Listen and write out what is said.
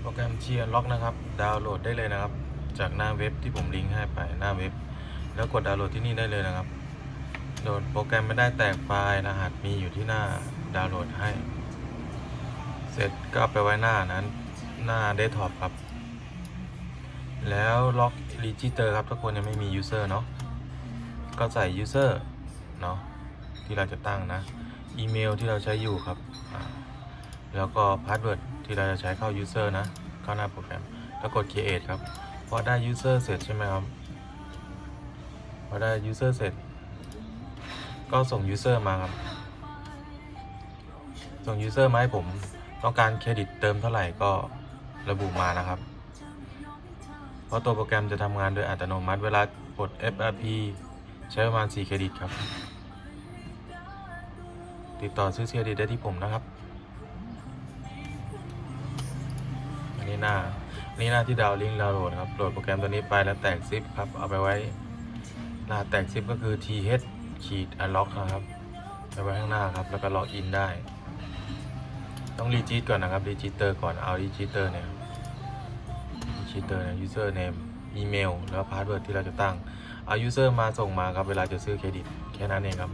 โปรแกรม Cheer Lock นะครับ ดาวน์โหลดได้เลยนะครับ จากหน้าเว็บที่ผมลิงก์ให้ไปหน้าเว็บ แล้วกดดาวน์โหลดที่นี่ได้เลยนะครับ โหลดโปรแกรมไม่ได้แตกไฟล์รหัสมีอยู่ที่หน้าดาวน์โหลดให้ เสร็จก็ไปไว้หน้านั้น หน้าเดสก์ท็อปครับ แล้วล็อกรีจิเตอร์ครับถ้าคนยังไม่มี user เนาะก็ใส่ user เนาะที่เราจะตั้งนะ อีเมลที่เราใช้อยู่ครับ แล้วก็พาสเวิร์ดที่เราจะใช้เข้า user นะ เข้าหน้าโปรแกรม แล้วกด create ครับ พอได้ user เสร็จใช่ไหมครับ พอได้ user เสร็จ ก็ส่ง user มาครับ ส่ง user มาให้ผม ต้องการเครดิตเติมเท่าไหร่ก็ระบุมานะครับ เพราะตัวโปรแกรมจะทำงานโดยอัตโนมัติเวลากด FRP ใช้ประมาณ 4 เครดิตครับ ติดต่อซื้อเครดิตได้ที่ผมนะครับ นนี้หน้านนี้หน้าที่ดาวน์ลิงก์ดาวโหลดครับ โหลดโปรแกรมตัวนี้ไปแล้วแตกซิปครับ เอาไปไว้ หน้าแตกซิปก็คือ th ขีด unlock นะครับ ไปไว้ข้างหน้าครับ แล้วก็ล็อกอินได้ ต้องรีจิตก่อนนะครับ รีจิเตอร์ก่อน เอารีจิเตอร์เนี่ย รีจิเตอร์เนี่ย user name อีเมล แล้วพาสเวิร์ดที่เราจะตั้ง เอา user มาส่งมาครับ เวลาจะซื้อเครดิต แค่นั้นเองครับ